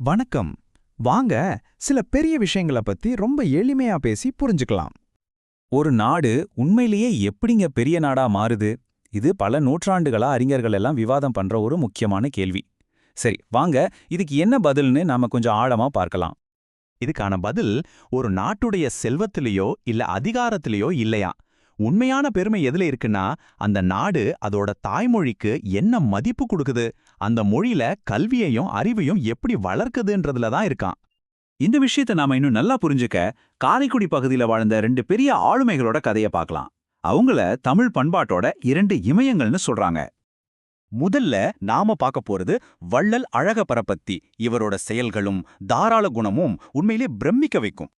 வணக்கம். வாங்க சில பெரிய விஷயங்கள பத்தி ரொம்ப எளிமையா பேசி புரிஞ்சுக்கலாம். ஒரு நாடு உண்மையிலேயே எப்படிங்க பெரிய நாடா மாறுது? இது பல நூற்றாண்டுகளா அறிஞர்கள் எல்லாம் விவாதம் பண்ற ஒரு முக்கியமான கேள்வி. சரி வாங்க இதுக்கு என்ன பதில்னு நாம கொஞ்சம் ஆழமா பார்க்கலாம். இதுக்கான பதில் ஒரு நாட்டுடைய செல்வத்திலேயோ இல்ல அதிகாரத்திலேயோ இல்லையா? உண்மையான பெருமை எதுல இருக்குன்னா அந்த நாடு அதோட தாய்மொழிக்கு என்ன மதிப்பு கொடுக்குது? அந்த மொழியில கல்வியையும் அறிவையும் எப்படி வளர்க்குதுன்றதுல தான் இருக்கான். இந்த விஷயத்தை நாம இன்னும் நல்லா புரிஞ்சுக்க காரைக்குடி பகுதியில் வாழ்ந்த ரெண்டு பெரிய ஆளுமைகளோட கதைய பார்க்கலாம். அவங்கள தமிழ் பண்பாட்டோட இரண்டு இமயங்கள்னு சொல்றாங்க. முதல்ல நாம பார்க்க போறது வள்ளல் அழக இவரோட செயல்களும் தாராள குணமும் உண்மையிலே பிரமிக்க வைக்கும்.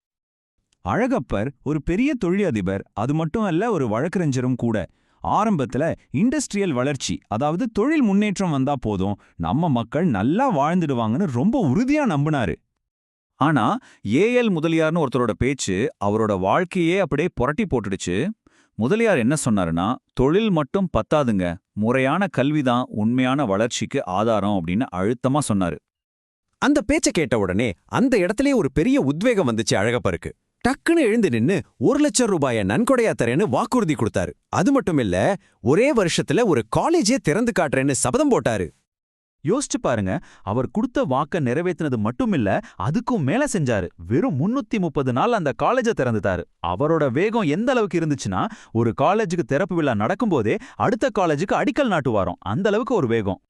அழகப்பர் ஒரு பெரிய தொழிலதிபர் அது மட்டும் அல்ல ஒரு வழக்கறிஞரும் கூட. ஆரம்பத்துல இண்டஸ்ட்ரியல் வளர்ச்சி அதாவது தொழில் முன்னேற்றம் வந்தா போதும் நம்ம மக்கள் நல்லா வாழ்ந்துடுவாங்கன்னு ரொம்ப உறுதியா நம்பினாரு. ஆனா ஏஎல் முதலியார்னு ஒருத்தரோட பேச்சு அவரோட வாழ்க்கையே அப்படியே புரட்டி போட்டுடுச்சு. முதலியார் என்ன சொன்னாருன்னா தொழில் மட்டும் பத்தாதுங்க முறையான கல்விதான் உண்மையான வளர்ச்சிக்கு ஆதாரம் அப்படின்னு அழுத்தமா சொன்னாரு. அந்த பேச்ச கேட்ட உடனே அந்த இடத்துலயே ஒரு பெரிய உத்வேகம் வந்துச்சு அழகப்பருக்கு. டக்குன்னு எழுந்து நின்னு ஒரு லட்சம் ரூபாய நன்கொடையா தரேன்னு வாக்குறுதி கொடுத்தாரு. அது மட்டும் இல்ல ஒரே வருஷத்துல ஒரு காலேஜே திறந்து காட்டுறேன்னு சபதம் போட்டாரு. யோசிச்சு பாருங்க அவர் கொடுத்த வாக்க நிறைவேத்தினது மட்டுமில்ல அதுக்கும் மேல செஞ்சாரு. வெறும் முன்னூத்தி முப்பது நாள் அந்த காலேஜ திறந்துட்டாரு. அவரோட வேகம் எந்த அளவுக்கு இருந்துச்சுன்னா ஒரு காலேஜுக்கு திறப்பு விழா நடக்கும்போதே அடுத்த காலேஜுக்கு அடிக்கல் நாட்டு வாரோம் அந்த அளவுக்கு ஒரு வேகம்.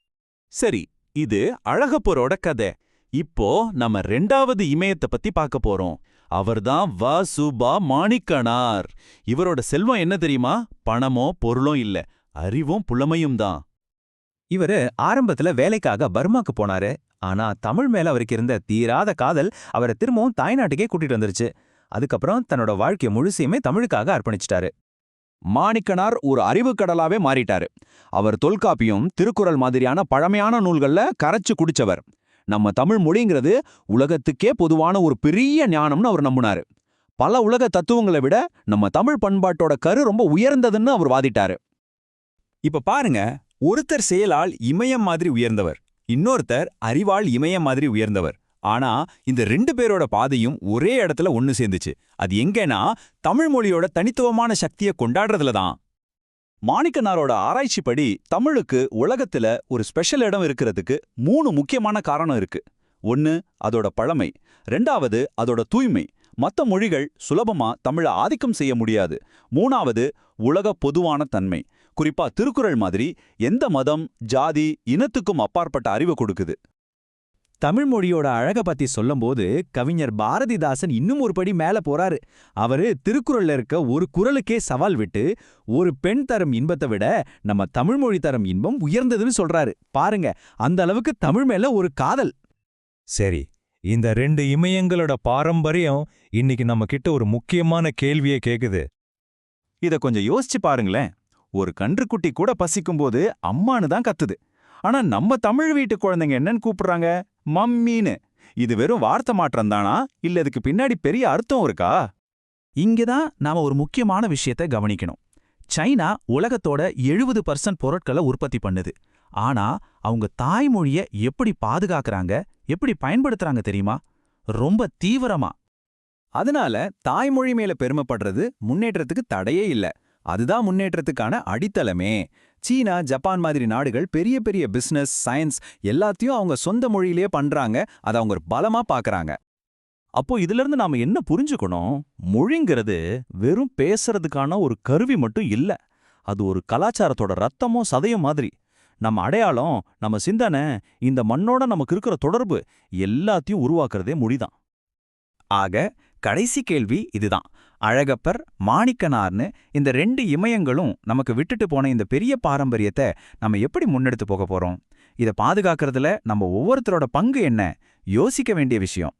சரி இது அழகப்போரோட கதை. இப்போ நம்ம ரெண்டாவது இமயத்தை பத்தி பார்க்க போறோம். அவர்தான் வ சுபா மாணிக்கனார். இவரோட செல்வம் என்ன தெரியுமா? பணமோ பொருளோ இல்ல. அறிவும் புலமையும் தான் இவரு ஆரம்பத்துல வேலைக்காக பர்மாக்கு போனாரு. ஆனா தமிழ் மேல அவருக்கு இருந்த தீராத காதல் அவரை திரும்பவும் தாய்நாட்டுக்கே கூட்டிட்டு வந்துருச்சு. அதுக்கப்புறம் தன்னோட வாழ்க்கை முழுசையுமே தமிழுக்காக அர்ப்பணிச்சிட்டாரு. மாணிக்கனார் ஒரு அறிவுக் கடலாவே மாறிட்டாரு. அவர் தொல்காப்பியம் திருக்குறள் மாதிரியான பழமையான நூல்கள்ல கரைச்சு குடிச்சவர். நம்ம தமிழ் மொழிங்கிறது உலகத்துக்கே பொதுவான ஒரு பெரிய ஞானம்னு அவர் நம்புனாரு. பல உலக தத்துவங்களை விட நம்ம தமிழ் பண்பாட்டோட கரு ரொம்ப உயர்ந்ததுன்னு அவர் வாதிட்டாரு. இப்ப பாருங்க ஒருத்தர் செயலால் இமயம் மாதிரி உயர்ந்தவர் இன்னொருத்தர் அறிவால் இமயம் மாதிரி உயர்ந்தவர். ஆனா இந்த ரெண்டு பேரோட பாதையும் ஒரே இடத்துல ஒன்னு சேர்ந்துச்சு. அது எங்கன்னா தமிழ் மொழியோட தனித்துவமான சக்தியை கொண்டாடுறதுல தான் மாணிக்கனாரோட ஆராய்ச்சிப்படி தமிழுக்கு உலகத்துல ஒரு ஸ்பெஷல் இடம் இருக்கிறதுக்கு மூணு முக்கியமான காரணம் இருக்கு. ஒன்னு அதோட பழமை. ரெண்டாவது அதோட தூய்மை. மத்த மொழிகள் சுலபமா தமிழ ஆதிக்கம் செய்ய முடியாது. மூணாவது உலக பொதுவான தன்மை. குறிப்பா திருக்குறள் மாதிரி எந்த மதம் ஜாதி இனத்துக்கும் அப்பாற்பட்ட அறிவு கொடுக்குது. தமிழ் மொழியோட அழக பத்தி சொல்லும்போது கவிஞர் பாரதிதாசன் இன்னும் ஒரு படி மேல போறாரு. அவரு திருக்குறள்ல இருக்க ஒரு குறளுக்கே சவால் விட்டு ஒரு பெண் தரும் இன்பத்தை விட நம்ம தமிழ் மொழி தரும் இன்பம் உயர்ந்ததுன்னு சொல்றாரு. பாருங்க அந்த அளவுக்கு தமிழ் மேல ஒரு காதல். சரி இந்த ரெண்டு இமயங்களோட பாரம்பரியம் இன்னைக்கு நம்ம கிட்ட ஒரு முக்கியமான கேள்வியை கேக்குது. இத கொஞ்சம் யோசிச்சு பாருங்களேன். ஒரு கன்றுக்குட்டி கூட பசிக்கும்போது அம்மான்னு தான் கத்துது. ஆனா நம்ம தமிழ் வீட்டு குழந்தைங்க என்னன்னு கூப்பிடுறாங்க? மம்மின்னு. இது வெறும் வார்த்தை மாற்றம் தானா? இல்ல இதுக்கு பின்னாடி பெரிய அர்த்தம் இருக்கா? இங்கதான் நாம ஒரு முக்கியமான விஷயத்தை கவனிக்கணும். சைனா உலகத்தோட எழுபது பர்சன்ட் பொருட்களை உற்பத்தி பண்ணுது. ஆனா அவங்க தாய்மொழிய எப்படி பாதுகாக்கறாங்க? எப்படி பயன்படுத்துறாங்க தெரியுமா? ரொம்ப தீவிரமா. அதனால தாய்மொழி மேல பெருமைப்படுறது முன்னேற்றத்துக்கு தடையே இல்ல. அதுதான் முன்னேற்றத்துக்கான அடித்தளமே. சீனா ஜப்பான் மாதிரி நாடுகள் பெரிய பெரிய பிசினஸ் சயின்ஸ் எல்லாத்தையும் அவங்க சொந்த மொழியிலேயே பண்றாங்க. அதை அவங்க ஒரு பலமா பாக்குறாங்க. அப்போ இதுல இருந்து நாம என்ன புரிஞ்சுக்கணும்? மொழிங்கிறது வெறும் பேசுறதுக்கான ஒரு கருவி மட்டும் இல்ல. அது ஒரு கலாச்சாரத்தோட ரத்தமும் சதையும் மாதிரி. நம்ம அடையாளம் நம்ம சிந்தனை இந்த மண்ணோட நமக்கு இருக்கிற தொடர்பு எல்லாத்தையும் உருவாக்குறதே மொழிதான். ஆக கடைசி கேள்வி இதுதான். அழகப்பர் மாணிக்கனார்னு இந்த ரெண்டு இமயங்களும் நமக்கு விட்டுட்டு போன இந்த பெரிய பாரம்பரியத்தை நம்ம எப்படி முன்னெடுத்து போக போறோம்? இதை பாதுகாக்கிறதுல நம்ம ஒவ்வொருத்தரோட பங்கு என்ன? யோசிக்க வேண்டிய விஷயம்.